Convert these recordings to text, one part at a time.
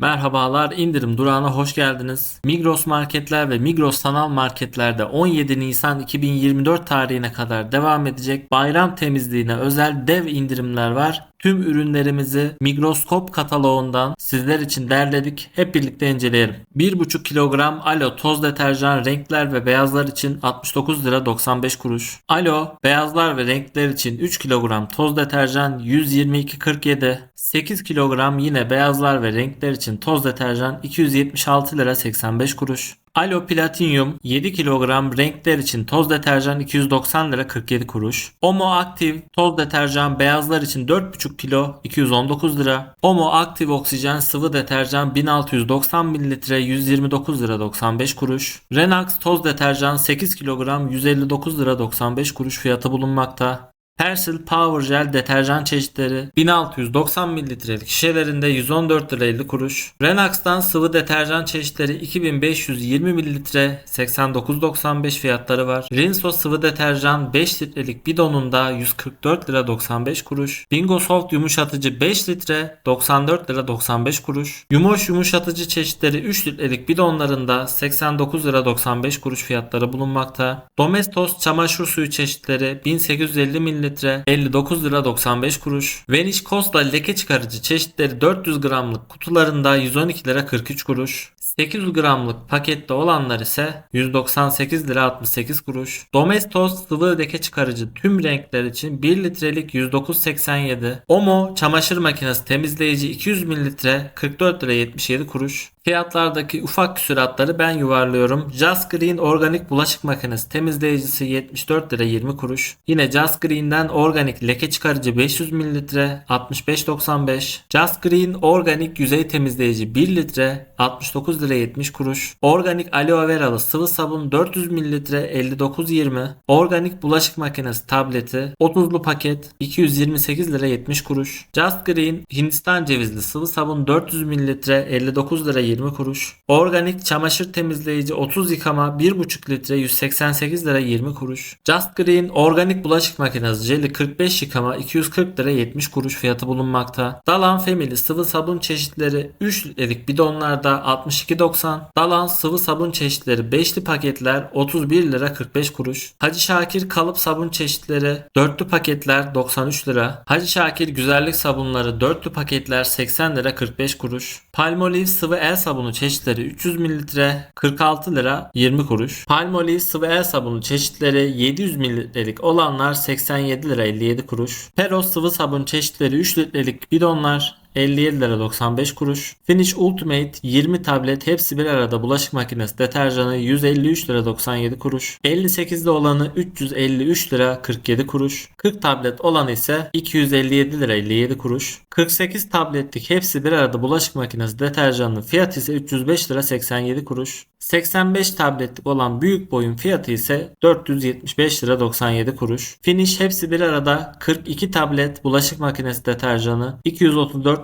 Merhabalar indirim durağına hoş geldiniz. Migros marketler ve Migros sanal marketlerde 17 Nisan 2024 tarihine kadar devam edecek bayram temizliğine özel dev indirimler var. Tüm ürünlerimizi Migroskop kataloğundan sizler için derledik. Hep birlikte inceleyelim. 1,5 kilogram Alo toz deterjan renkler ve beyazlar için 69 lira 95 kuruş. Alo beyazlar ve renkler için 3 kilogram toz deterjan 122.47. 8 kilogram yine beyazlar ve renkler için toz deterjan 276 lira 85 kuruş. Alo Platinum 7 kilogram renkler için toz deterjan 290 lira 47 kuruş. Omo Active toz deterjan beyazlar için 4,5 kilo 219 lira. Omo Active Oksijen sıvı deterjan 1690 mililitre 129 lira 95 kuruş. Renax toz deterjan 8 kilogram 159 lira 95 kuruş fiyatı bulunmakta. Persil Power Gel deterjan çeşitleri 1690 mililitrelik şişelerinde 114 lira 50 kuruş. Renax'tan sıvı deterjan çeşitleri 2520 mililitre 89.95 fiyatları var. Rinso sıvı deterjan 5 litrelik bidonunda 144 lira 95 kuruş. Bingo Soft yumuşatıcı 5 litre 94 lira 95 kuruş. Yumoş yumuşatıcı çeşitleri 3 litrelik bidonlarında 89 lira 95 kuruş fiyatları bulunmakta. Domestos çamaşır suyu çeşitleri 1850 mililitre 59 lira 95 kuruş. Vanish Costa leke çıkarıcı çeşitleri 400 gramlık kutularında 112 lira 43 kuruş. 800 gramlık pakette olanlar ise 198 lira 68 kuruş. Domestos sıvı leke çıkarıcı tüm renkler için 1 litrelik 109.87. Omo çamaşır makinesi temizleyici 200 mililitre 44 lira 77 kuruş. Fiyatlardaki ufak küsuratları ben yuvarlıyorum. Just Green organik bulaşık makinesi temizleyicisi 74 lira 20 kuruş. Yine Just Green'den organik leke çıkarıcı 500 mililitre 65.95. Just Green organik yüzey temizleyici 1 litre 69 lira 70 kuruş. Organik aloe veralı sıvı sabun 400 mililitre 59.20. Organik bulaşık makinesi tableti 30'lu paket 228 lira 70 kuruş. Just Green Hindistan cevizli sıvı sabun 400 mililitre 59 lira 20 kuruş. Organik çamaşır temizleyici 30 yıkama 1,5 litre 188 lira 20 kuruş. Just Green organik bulaşık makinesi jeli 45 yıkama 240 lira 70 kuruş fiyatı bulunmakta. Dalan Family sıvı sabun çeşitleri 3 litrelik bidonlarda 62.90. Dalan sıvı sabun çeşitleri 5'li paketler 31 lira 45 kuruş. Hacı Şakir kalıp sabun çeşitleri 4'lü paketler 93 lira. Hacı Şakir güzellik sabunları 4'lü paketler 80 lira 45 kuruş. Palmolive sıvı el sabunu çeşitleri 300 mililitre 46 lira 20 kuruş. Palmolive sıvı el sabunu çeşitleri 700 mililitrelik olanlar 87 lira 57 kuruş. Peros sıvı sabun çeşitleri 3 litrelik bidonlar 57 lira 95 kuruş. Finish Ultimate 20 tablet hepsi bir arada bulaşık makinesi deterjanı 153 lira 97 kuruş. 58'de olanı 353 lira 47 kuruş. 40 tablet olanı ise 257 lira 57 kuruş. 48 tabletlik hepsi bir arada bulaşık makinesi deterjanının fiyatı ise 305 lira 87 kuruş. 85 tabletlik olan büyük boyun fiyatı ise 475 lira 97 kuruş. Finish hepsi bir arada 42 tablet bulaşık makinesi deterjanı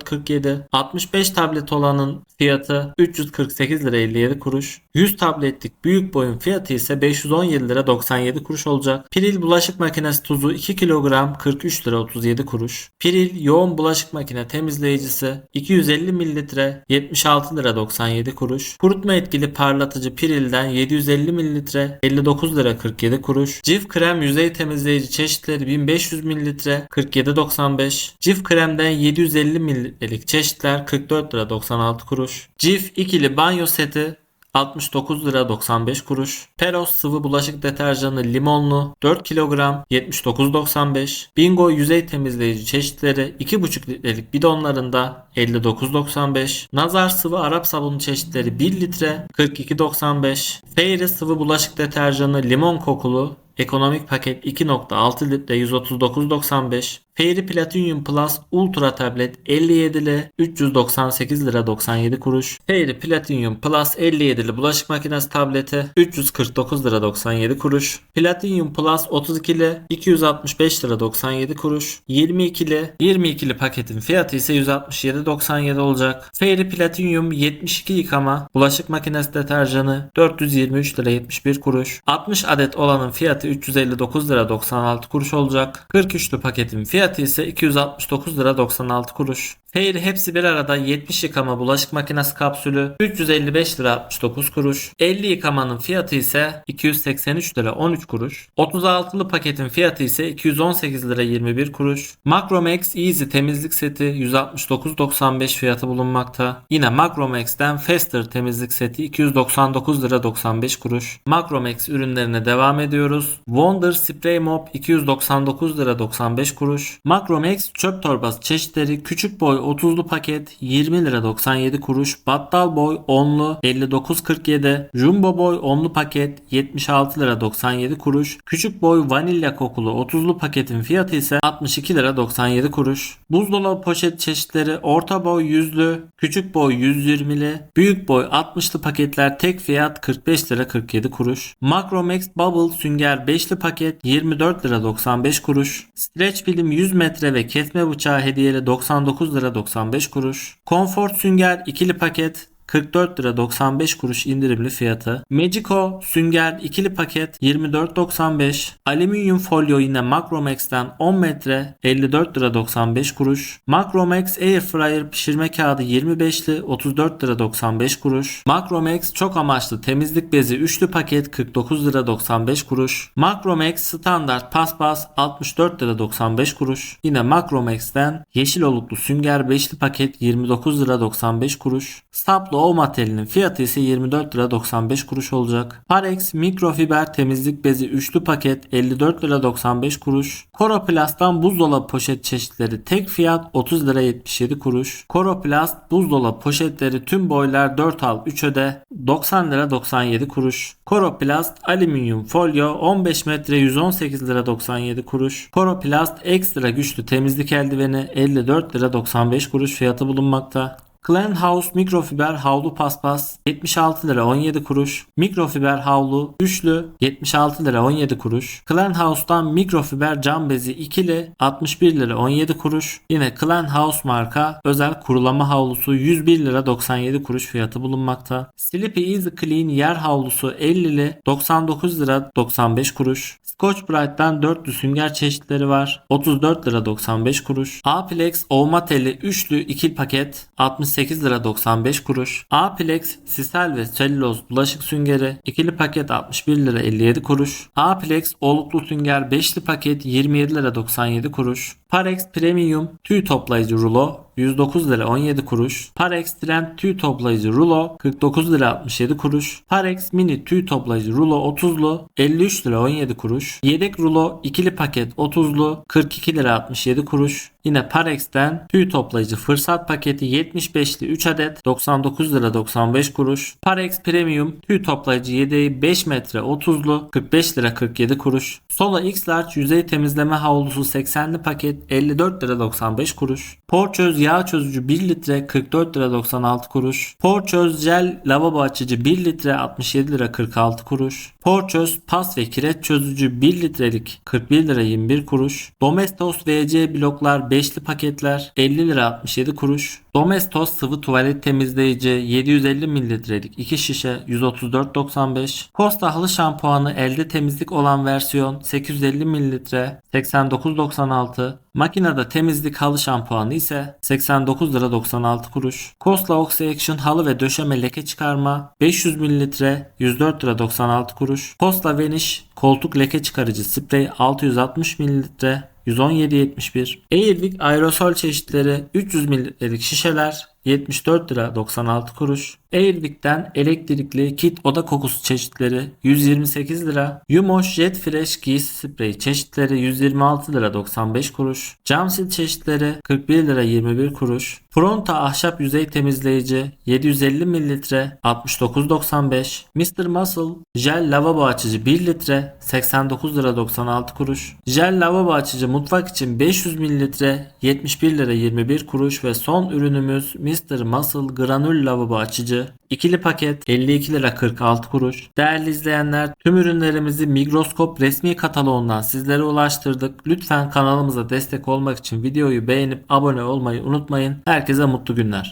234.47. 65 tablet olanın fiyatı 348 lira 57 kuruş. 100 tabletlik büyük boyun fiyatı ise 517 lira 97 kuruş olacak. Piril bulaşık makinesi tuzu 2 kilogram 43 lira 37 kuruş. Piril yoğun bulaşık makine temizleyicisi 250 mililitre 76 lira 97 kuruş. Kurutma etkili parlatıcı Piril'den 750 mililitre 59 lira 47 kuruş. Cif krem yüzey temizleyici çeşitleri 1500 mililitre 47.95. Cif kremden 750 mililitrelik çeşitler 44 lira 96 kuruş. Cif ikili banyo seti 69 lira 95 kuruş. Peros sıvı bulaşık deterjanı limonlu 4 kilogram 79.95. Bingo yüzey temizleyici çeşitleri 2,5 litrelik bidonlarında 59.95. Nazar sıvı Arap sabunu çeşitleri 1 litre 42.95. Fairy sıvı bulaşık deterjanı limon kokulu Ekonomik paket 2.6 litre 139.95. Fairy Platinum Plus Ultra Tablet 57'li 398 lira 97 kuruş. Fairy Platinum Plus 57'li bulaşık makinesi tableti 349 lira 97 kuruş. Platinum Plus 32'li 265 lira 97 kuruş. 22'li 22'li paketin fiyatı ise 167.97 olacak. Fairy Platinum 72 yıkama bulaşık makinesi deterjanı 423 lira 71 kuruş. 60 adet olanın fiyatı 359 lira 96 kuruş olacak. 43'lü paketin fiyatı Fiyatı ise 269 lira 96 kuruş. Fairy hepsi bir arada 70 yıkama bulaşık makinesi kapsülü 355 lira 69 kuruş. 50 yıkamanın fiyatı ise 283 lira 13 kuruş. 36'lı paketin fiyatı ise 218 lira 21 kuruş. Macromax Easy temizlik seti 169.95 fiyatı bulunmakta. Yine Macromax'ten Faster temizlik seti 299 lira 95 kuruş. Macromax ürünlerine devam ediyoruz. Wonder Spray Mop 299 lira 95 kuruş. Macromax çöp torbası çeşitleri küçük boy 30'lu paket 20 lira 97 kuruş. Battal boy 10'lu 59.47. Jumbo boy 10'lu paket 76 lira 97 kuruş. Küçük boy vanilya kokulu 30'lu paketin fiyatı ise 62 lira 97 kuruş. Buzdolabı poşet çeşitleri orta boy 100'lü, küçük boy 120'li, büyük boy 60'lı paketler tek fiyat 45 lira 47 kuruş. Macromax Bubble sünger 5'li paket 24 lira 95 kuruş. Stretch film 100 metre ve kesme bıçağı hediyeli 99 lira 95 kuruş. Comfort sünger ikili paket 44 lira 95 kuruş indirimli fiyatı. Magico sünger ikili paket 24.95. Alüminyum folyo yine Macromax'ten 10 metre 54 lira 95 kuruş. Macromax Air Fryer pişirme kağıdı 25'li 34 lira 95 kuruş. Macromax çok amaçlı temizlik bezi üçlü paket 49 lira 95 kuruş. Macromax standart paspas 64 lira 95 kuruş. Yine Macromax'ten yeşil oluklu sünger beşli paket 29 lira 95 kuruş. Saplo Olma telinin fiyatı ise 24 lira 95 kuruş olacak. Parex mikrofiber temizlik bezi üçlü paket 54 lira 95 kuruş. Coroplast'tan buzdolabı poşet çeşitleri tek fiyat 30 lira 77 kuruş. Coroplast buzdolabı poşetleri tüm boylar 4 al 3 öde 90 lira 97 kuruş. Coroplast alüminyum folyo 15 metre 118 lira 97 kuruş. Coroplast ekstra güçlü temizlik eldiveni 54 lira 95 kuruş fiyatı bulunmakta. Clan House mikrofiber havlu paspas 76 lira 17 kuruş. Mikrofiber havlu üçlü 76 lira 17 kuruş. Clan House'tan mikrofiber cam bezi ikili 61 lira 17 kuruş. Yine Clan House marka özel kurulama havlusu 101 lira 97 kuruş fiyatı bulunmakta. Sleepy Easy Clean yer havlusu 50'li 99 lira 95 kuruş. Scotch Brite'dan 4'lü sünger çeşitleri var. 34 lira 95 kuruş. Aplex ovma teli üçlü ikili paket 68 lira 95 kuruş. Aplex sisal ve selüloz bulaşık süngeri ikili paket 61 lira 57 kuruş. Aplex oluklu sünger 5'li paket 27 lira 97 kuruş. Parex Premium tüy toplayıcı rulo 109 lira 17 kuruş. Parex Trend tüy toplayıcı rulo 49 lira 67 kuruş. Parex Mini tüy toplayıcı rulo 30'lu 53 lira 17 kuruş. Yedek rulo ikili paket 30'lu 42 lira 67 kuruş. Yine Parex'ten tüy toplayıcı fırsat paketi 75'li 3 adet 99 lira 95 kuruş. Parex Premium tüy toplayıcı yedeği 5 metre 30'lu 45 lira 47 kuruş. Sola X Large yüzey temizleme havlusu 80'li paket 54 lira 95 kuruş. Porçöz yağ çözücü 1 litre 44 lira 96 kuruş. Porçöz jel lavabo açıcı 1 litre 67 lira 46 kuruş. Porçöz pas ve kireç çözücü 1 litrelik 41 lira 21 kuruş. Domestos VC bloklar 5'li paketler 50 lira 67 kuruş. Domestos sıvı tuvalet temizleyici 750 mililitrelik 2 şişe 134.95. Costa halı şampuanı elde temizlik olan versiyon 850 mililitre 89.96. Makinede temizlik halı şampuanı ise 89 lira 96 kuruş. Costa Oxy Action halı ve döşeme leke çıkarma 500 mililitre 104 lira 96 kuruş. Costa Vanish koltuk leke çıkarıcı sprey 660 mililitre 117.71. Airwick aerosol çeşitleri 300 mililitrelik şişeler 74 lira 96 kuruş. Airwick'ten elektrikli kit oda kokusu çeşitleri 128 lira. Yumoş Jet Fresh giysi spreyi çeşitleri 126 lira 95 kuruş. Camsil çeşitleri 41 lira 21 kuruş. Pronta ahşap yüzey temizleyici 750 mililitre 69.95. Mr. Muscle jel lavabo açıcı 1 litre 89 lira 96 kuruş. Jel lavabo açıcı mutfak için 500 mililitre 71 lira 21 kuruş ve son ürünümüz Mr. Muscle granül lavabo açıcı İkili paket 52 lira 46 kuruş. Değerli izleyenler tüm ürünlerimizi Migroskop resmi kataloğundan sizlere ulaştırdık. Lütfen kanalımıza destek olmak için videoyu beğenip abone olmayı unutmayın. Herkese mutlu günler.